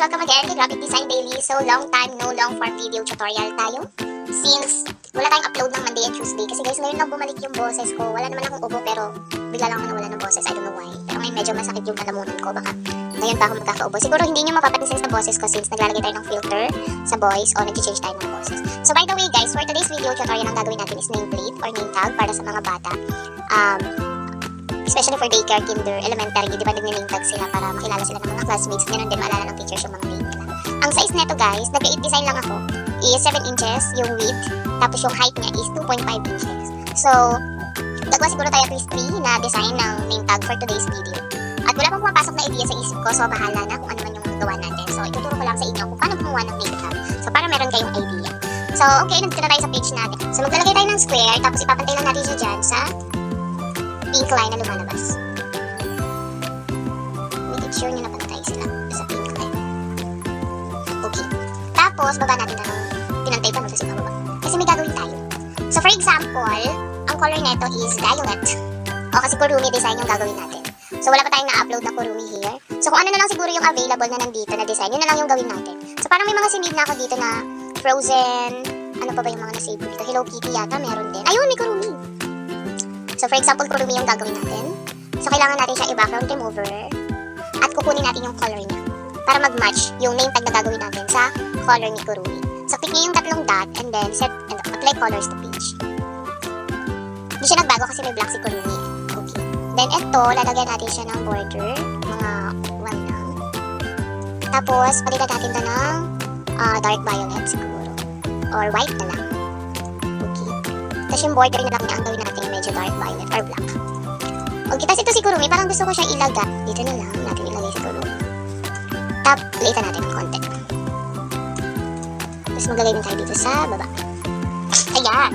Welcome again to Graphic Design Daily. So, long time, no long form video tutorial tayo. Since wala tayong upload ng Monday and Tuesday. Kasi guys, ngayon lang bumalik yung boses ko. Wala naman akong ubo pero bigla lang ako nawala ng boses. I don't know why. Pero ngayon medyo masakit yung lalamunan ko. Baka ngayon pa ako magkakaubo. Siguro hindi nyo mapapansin sa boses ko since naglalagay tayo ng filter sa voice o nag-change tayo ng boses. So by the way guys, for today's video tutorial ang gagawin natin is nameplate or name tag para sa mga bata. Um, especially for daycare, kinder, elementary, di ba nag-name tag sila para makilala sila ng mga classmates, ganun din maalala ng teachers yung mga name nila. Ang size nito guys, nag-8 design lang ako, is 7 inches yung width, tapos yung height niya is 2.5 inches. So, gagawa siguro tayo at least 3 na design ng name tag for today's video. At wala pang pumapasok na idea sa isip ko, so bahala na kung ano man yung gawa natin. So, ituturo ko lang sa inyo kung paano gumawa ng name tag. So, para meron kayong idea. So, okay, nandito na tayo sa page natin. So, maglalagay tayo ng square, tapos ipapantay lang natin siya dyan sa pink line na lumalabas. Make sure nyo na pantay sila sa pink line. Okay. Tapos, baba natin na ng pinantay pa no, kasi bababa. Kasi may gagawin tayo. So, for example, ang color nito is violet. O, kasi kurumi design yung gagawin natin. So, wala pa tayong na-upload na kurumi here. So, kung ano na lang siguro yung available na nandito na design, yun na lang yung gawin natin. So, parang may mga sinid na ako dito na frozen, ano pa ba yung mga na-save ko dito? Hello Kitty yata, meron din. Ayun, may kurumi. So, for example, kurumi yung gagawin natin. So, kailangan natin siya i-background remover at kukunin natin yung color niya para mag-match yung name tag na gagawin natin sa color ni kurumi. So, click niyo yung tatlong dot and then set and apply colors to page. Hindi siya nagbago kasi may black si kurumi. Okay. Then, ito, lalagyan natin siya ng border. Mga one lang. Tapos, palitan natin to ng ah, dark violet siguro. Or white na lang. Okay. Tapos yung border na lang niya ang gawin natin medyo dark violet or black. Okay, tapos ito si Kurumi, parang gusto ko siya ilaga. Dito na lang natin ilagay si Kurumi. Tap, liitan natin ng konti. Tapos maglagay din tayo dito sa baba. Ayan.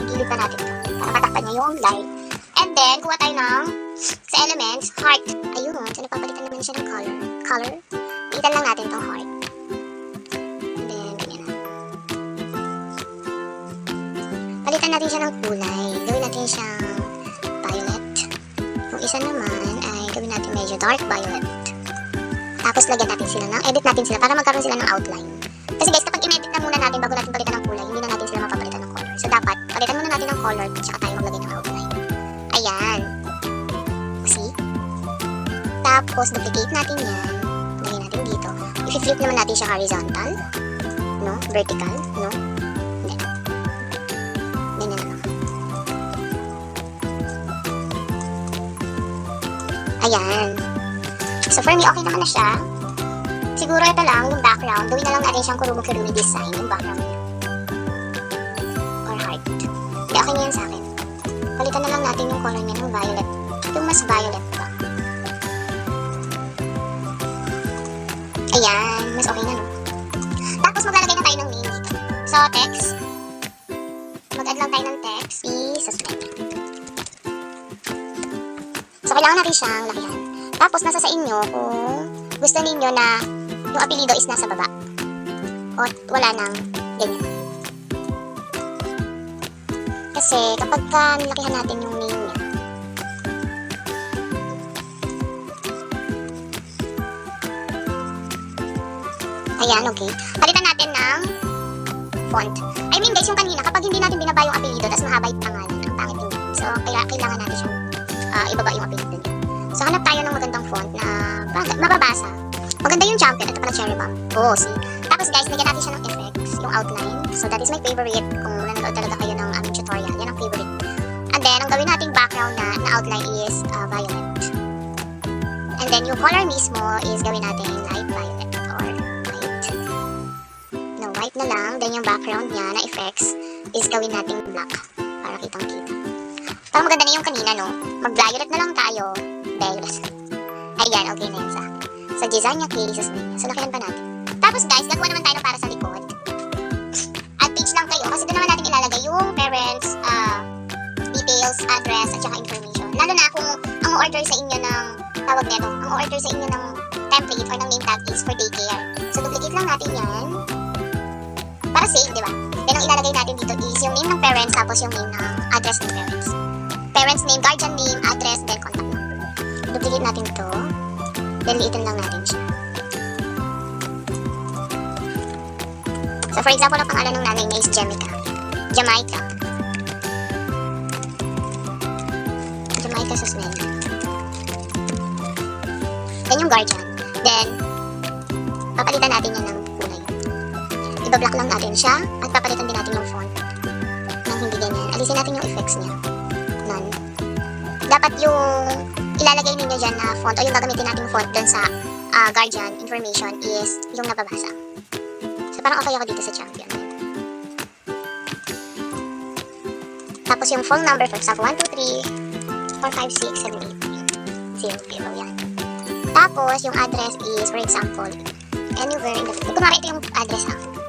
Igilid pa natin ito para matakpan niya yung line. And then, kuha tayo ng sa elements, heart. Ayun, so napapalitan naman siya ng color. Color. Liitan lang natin tong heart. And then, ganyan na. Palitan natin siya ng kulay. Natin siyang violet. Yung isa naman ay gawin natin medyo dark violet. Tapos lagyan natin sila ng, edit natin sila para magkaroon sila ng outline. Kasi guys, kapag in-edit na muna natin bago natin palitan ng kulay, hindi na natin sila mapapalitan ng color. So dapat, palitan muna natin ng color, tsaka tayo maglagay ng outline. Ayan. See? Tapos, duplicate natin yan. Lagyan natin dito. I-flip naman natin siya horizontal. No? Vertical. No? Ayan. So for me, okay naman na siya. Siguro ito lang, yung background. Gawin na lang natin siyang kurubo-kurumi design, yung background niya. Or heart. Hindi, okay na yan sa akin. Palitan na lang natin yung color niya ng violet. Yung mas violet pa. Ayan, mas okay na no. Tapos maglalagay na tayo ng name dito. So, text. Mag-add lang tayo ng text. I-suspend. So, kailangan natin siyang lakihan. Tapos, nasa sa inyo kung gusto ninyo na yung apelido is nasa baba. O wala nang ganyan. Kasi kapag ka nilakihan natin yung name niya, Ayan, okay. Palitan natin ng font. I mean guys, yung kanina, kapag hindi natin binaba yung apelido, tapos mahaba So, hanap tayo ng magandang font na mababasa. Maganda yung champion. Ito pala cherry bomb. Oh, see? Tapos guys, lagyan natin siya ng effects, yung outline. So, that is my favorite. Kung nanonood talaga kayo ng aming tutorial, yan ang favorite. And then, ang gawin nating background na, na outline is ah, violet. And then, yung color mismo is gawin natin light violet or white. No, white na lang. Then, yung background niya na effects is gawin nating black para kitang-kita. Parang maganda na yung kanina, no? Mag-violet na lang tayo. Violet. Ayan, okay na yun sa akin. Design niya, cases na yun. So, lakihan pa natin. Tapos, guys, gagawa naman tayo para sa likod. At page lang kayo. Kasi doon naman natin ilalagay yung parents, ah, details, address, at saka information. Lalo na kung ang order sa inyo ng, tawag nito, ang order sa inyo ng template or ng name tag is for daycare. So, duplicate lang natin yan. Para safe, di ba? Then, ang ilalagay natin dito is yung name ng parents, tapos yung name ng address ng parents. Parents name, guardian name, address, then contact Duplicate natin to. Then, liitan lang natin siya. So, for example, ang pangalan ng nanay niya is Jamaica. Jamaica. Jamaica Susmel. Then yung guardian. Then, papalitan natin yan ng kulay. Ibablock lang natin siya at papalitan din natin yung font ng hindi ganyan. Alisin natin yung effects niya. None. Dapat yung ilalagay ninyo dyan na font o yung gagamitin nating font dun sa ah, guardian information is yung nababasa. So parang okay ako dito sa champion. Tapos yung phone number, for example, 1, 2, 3, 4, 5, 6, 7, 8. 0, 0, yan. Tapos yung address is, for example, anywhere in the... Kunwari ito yung address ha.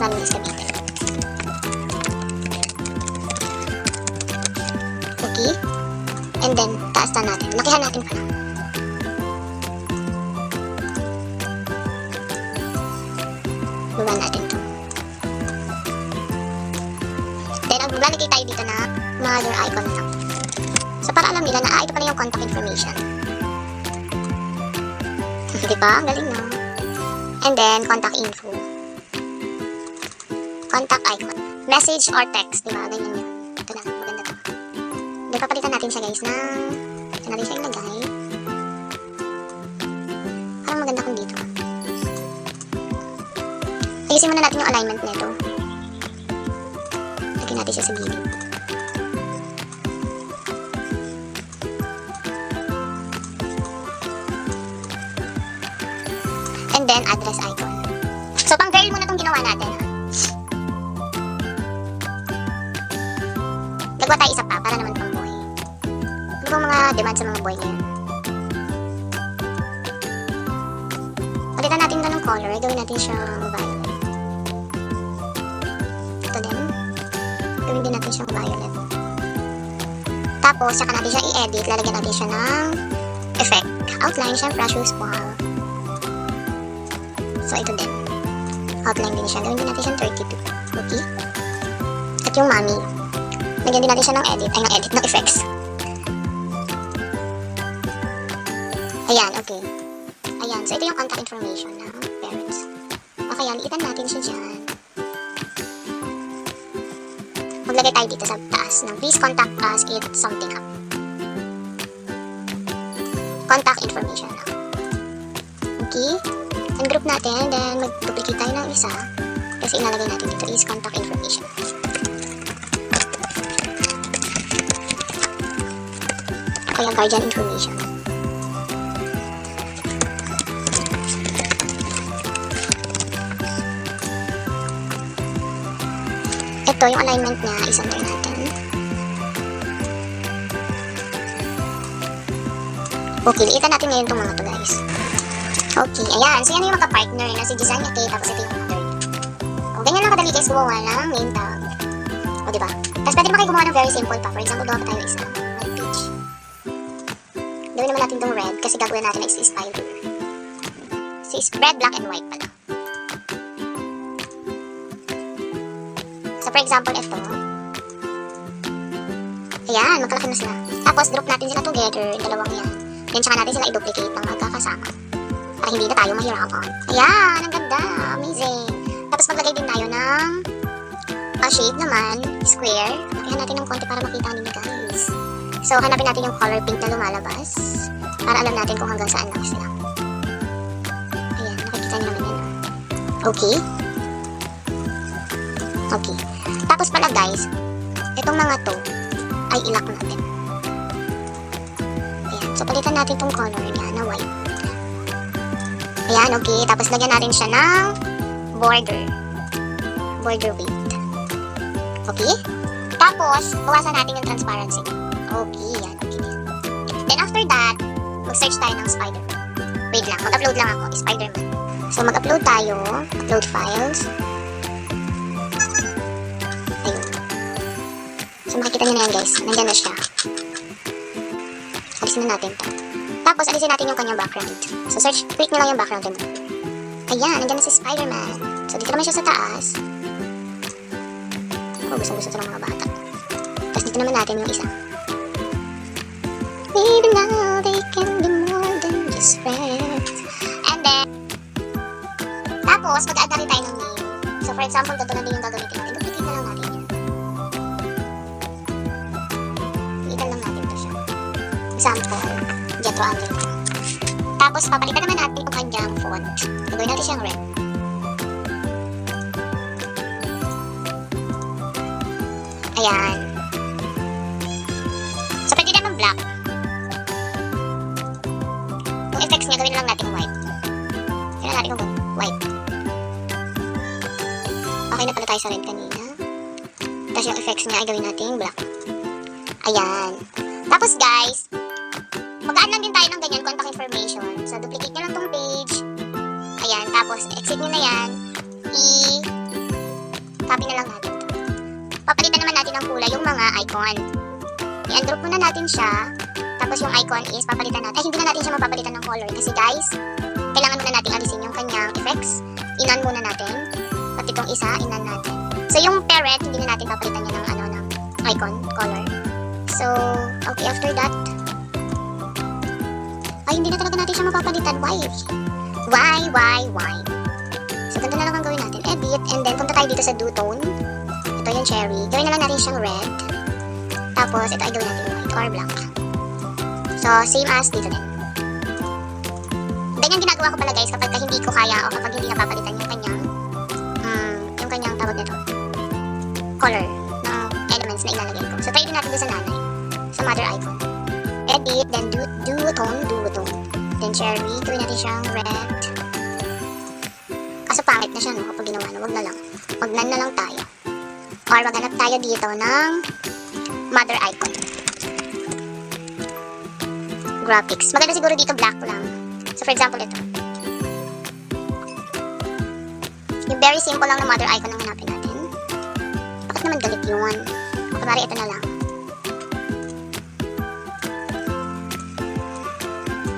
Marinas Cavite. Okay. And then, taas na natin. Lakihan natin pala. Baba natin to. Then, maglalagay tayo dito na mother icon na lang. So, para alam nila na, ah, ito pala yung contact information. Di ba? Ang galing, no? And then, contact info. Contact icon. Message or text, di ba? Ganyan yun. Ito na, maganda to. Then, papalitan natin siya, guys, ng... Ito natin siya ilagay. Parang maganda kung dito. Ayusin muna natin yung alignment nito. Lagyan natin siya sa gilid. And then, address Nagwa tayo isa pa, para naman pang boy. Ano bang mga demand sa mga boy ngayon? Palitan natin ito ng color. Gawin natin siyang violet. Ito din. Gawin din natin siyang violet. Tapos, saka natin siya i-edit. Lalagyan natin siya ng effect. Outline, syempre, shoes wall. So, ito din. Outline din siya. Gawin din natin siyang 32. Okay? At yung mommy. Lagyan din natin siya ng edit. Ay, ng edit, ng effects. Ayan, okay. Ayan, so ito yung contact information ng parents. Okay, liitan natin siya dyan. Maglagay tayo dito sa taas ng please contact us if something up. Contact information. Okay? And group natin, then mag-duplicate tayo ng isa. Kasi ilalagay natin dito is contact information. Kaya guardian information. Ito, yung alignment niya, isunder natin. Okay, liitan natin ngayon itong mga to guys. Okay, ayan. So, yan yung magka-partner na si Gisanya Kay, tapos ito yung mother. O, ganyan lang kadali guys gumawa ng name tag. O, diba? Tapos pwede naman kayo gumawa ng very simple pa. For example, gawa pa tayo isa. Gawin naman natin itong red kasi gagawin natin is spider. So, is red, black, and white pala. So, for example, ito. Ayan, magkalaki na sila. Tapos, group natin sila together, yung dalawang yan. Then, tsaka natin sila i-duplicate ng magkakasama. Para hindi na tayo mahirapan. Ayan, ang ganda. Amazing. Tapos, maglagay din tayo ng a shape naman, square. Lagyan natin ng konti para makita ninyo guys. So, hanapin natin yung color pink na lumalabas. Para alam natin kung hanggang saan lang sila. Ayan, nakikita niyo naman yan. ah. Okay. Okay. Tapos pala guys, itong mga to ay ilak natin. Ayan. So, palitan natin itong color niya na white. Ayan, okay. Tapos lagyan natin siya ng border. Border weight. Okay? Tapos, bawasan natin yung transparency. Okay, yan. Okay. Then after that, mag-search tayo ng Spider-Man. Wait lang, mag-upload lang ako, Spider-Man. So, mag-upload tayo. Upload files. Ayun. So, makikita nyo na yan, guys. Nandyan na siya. Alisin na natin to. Tapos, alisin natin yung kanyang background. So, search, click nyo lang yung background mo. Ayan, nandyan na si Spider-Man. So, dito naman siya sa taas. Oh, gusto-gusto ng mga bata. Tapos dito naman natin yung isa. Maybe now they can be more than just friends. And then, tapos, mag-add na tayo ng name. So, for example, ganito na din yung gagamitin natin. Duplicate na lang natin yan. Lang natin to siya. Example, Jetro Angel. Tapos, papalitan naman natin yung kanyang font. Gagawin natin siyang red. Ayan. White. Okay na pala tayo sa red kanina. Tapos yung effects niya ay gawin natin black. Ayan. Tapos guys, mag-add lang din tayo ng ganyan contact information. So, duplicate nyo lang tong page. Ayan. Tapos, exit nyo na yan. I- copy na lang natin. Papalitan naman natin ng kulay yung mga icon. I-undrop muna natin siya. Tapos yung icon is papalitan natin. Ay, hindi na natin siya mapapalitan ng color. Kasi guys, kailangan muna Inan muna natin. Pati itong isa, inan natin. So yung parent, hindi na natin papalitan niya ng ano, ng icon, color. So, okay, after that, ay, hindi na talaga natin siya mapapalitan. Why? Why, why, why? So, ganito na lang ang gawin natin. Edit, and then punta tayo dito sa do tone. Ito yung cherry. Gawin na lang natin siyang red. Tapos, ito ay gawin natin white or black. So, same as dito din. Ganyan ginagawa ko pala guys kapag hindi ko kaya o kapag hindi napapalitan yung kanyang um, yung kanyang tawag nito color ng elements na ilalagay ko. So, try din natin doon sa nanay. Sa mother icon. Edit, then do, do tone, do tone. Then cherry, gawin natin siyang red. Kaso pangit na siya, no? Kapag ginawa na, wag na lang. Wag na na lang tayo. Or maghanap tayo dito ng mother icon. Graphics. Maganda siguro dito black lang. For example, ito. Yung very simple lang na mother icon ang hanapin natin. Bakit naman galit yun? O, kunwari, ito na lang.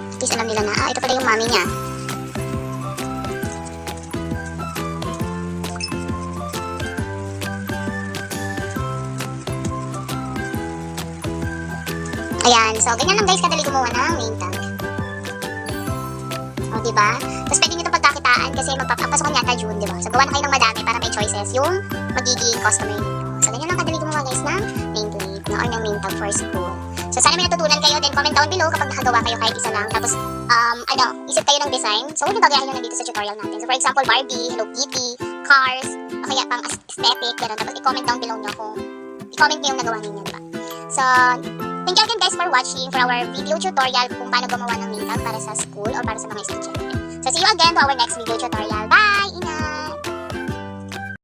At least alam nila na, ah, ito pala yung mami niya. Ayan, so ganyan lang guys kadali gumawa ng main tag. O, diba? Tapos pwede nyo ito pagkakitaan kasi magpapasukan yata June, diba? So gawa na kayo ng madami para may choices yung magiging customer nyo. So ganyan lang kadali gumawa guys ng nameplate no, or ng main tag for school. So sana may natutunan kayo din comment down below kapag nakagawa kayo kahit isa lang. Tapos, um, ano, isip kayo ng design. So huwag nyo bagayahin nyo nandito sa tutorial natin. So for example, Barbie, Hello Kitty, cars, o kaya pang aesthetic, gano'n. Tapos i-comment down below nyo kung i-comment nyo yung nagawa ninyo, diba? So, Thank you again guys for watching for our video tutorial kung paano gumawa ng makeup para sa school or para sa mga estudyante. So see you again to our next video tutorial. Bye!